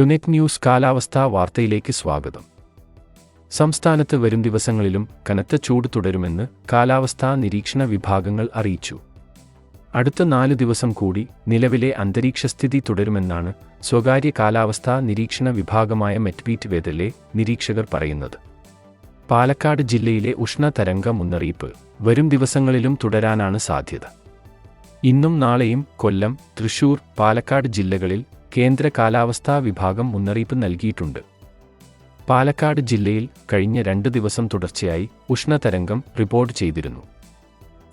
ടുനെറ്റ് news കാലാവസ്ഥാ വാർത്തയിലേക്ക് സ്വാഗതം. സംസ്ഥാനത്ത് വരും ദിവസങ്ങളിലും കനത്ത ചൂട് തുടരുമെന്ന് കാലാവസ്ഥാ നിരീക്ഷണ വിഭാഗങ്ങൾ അറിയിച്ചു. അടുത്ത നാല് ദിവസം കൂടി നിലവിലെ അന്തരീക്ഷസ്ഥിതി തുടരുമെന്നാണ് സ്വകാര്യ കാലാവസ്ഥാ നിരീക്ഷണ വിഭാഗമായ മെറ്റ്ബീറ്റ് വേദലെ നിരീക്ഷകർ പറയുന്നത്. പാലക്കാട് ജില്ലയിലെ ഉഷ്ണതരംഗ മുന്നറിയിപ്പ് വരും ദിവസങ്ങളിലും തുടരാനാണ് സാധ്യത. ഇന്നും നാളെയും കൊല്ലം തൃശൂർ പാലക്കാട് ജില്ലകളിൽ കേന്ദ്ര കാലാവസ്ഥാ വിഭാഗം മുന്നറിയിപ്പ് നൽകിയിട്ടുണ്ട്. പാലക്കാട് ജില്ലയിൽ കഴിഞ്ഞ രണ്ട് ദിവസം തുടർച്ചയായി ഉഷ്ണതരംഗം റിപ്പോർട്ട് ചെയ്തിരുന്നു.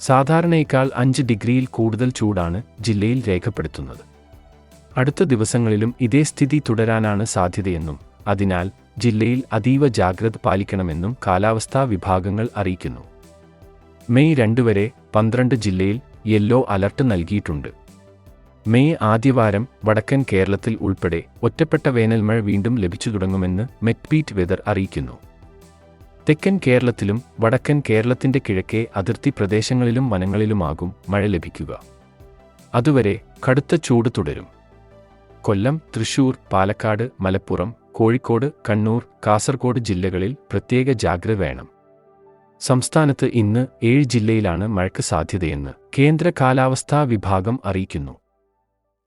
സാധാരണയേക്കാൾ അഞ്ച് ഡിഗ്രിയിൽ കൂടുതൽ ചൂടാണ് ജില്ലയിൽ രേഖപ്പെടുത്തുന്നത്. അടുത്ത ദിവസങ്ങളിലും ഇതേ സ്ഥിതി തുടരാനാണ് സാധ്യതയെന്നും അതിനാൽ ജില്ലയിൽ അതീവ ജാഗ്രത പാലിക്കണമെന്നും കാലാവസ്ഥാ വിഭാഗങ്ങൾ അറിയിക്കുന്നു. മെയ് രണ്ട് വരെ പന്ത്രണ്ട് ജില്ലയിൽ യെല്ലോ അലർട്ട് നൽകിയിട്ടുണ്ട്. മെയ് ആദ്യവാരം വടക്കൻ കേരളത്തിൽ ഉൾപ്പെടെ ഒറ്റപ്പെട്ട വേനൽമഴ വീണ്ടും ലഭിച്ചു തുടങ്ങുമെന്ന് മെറ്റ്ബീറ്റ് വെതർ അറിയിക്കുന്നു. തെക്കൻ കേരളത്തിലും വടക്കൻ കേരളത്തിന്റെ കിഴക്കേ അതിർത്തി പ്രദേശങ്ങളിലും വനങ്ങളിലുമാകും മഴ ലഭിക്കുക. അതുവരെ കടുത്ത ചൂട് തുടരും. കൊല്ലം തൃശൂർ പാലക്കാട് മലപ്പുറം കോഴിക്കോട് കണ്ണൂർ കാസർഗോഡ് ജില്ലകളിൽ പ്രത്യേക ജാഗ്രത വേണം. സംസ്ഥാനത്ത് ഇന്ന് ഏഴ് ജില്ലയിലാണ് മഴയ്ക്ക് സാധ്യതയെന്ന് കേന്ദ്ര കാലാവസ്ഥാ വിഭാഗം അറിയിക്കുന്നു.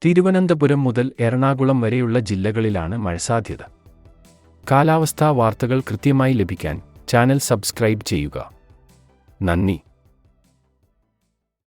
തിരുവനന്തപുരം മുതൽ എറണാകുളം വരെയുള്ള ജില്ലകളിലാണ് മഴ സാധ്യത. കാലാവസ്ഥാ വാർത്തകൾ കൃത്യമായി ലഭിക്കാൻ ചാനൽ സബ്സ്ക്രൈബ് ചെയ്യുക. നന്ദി.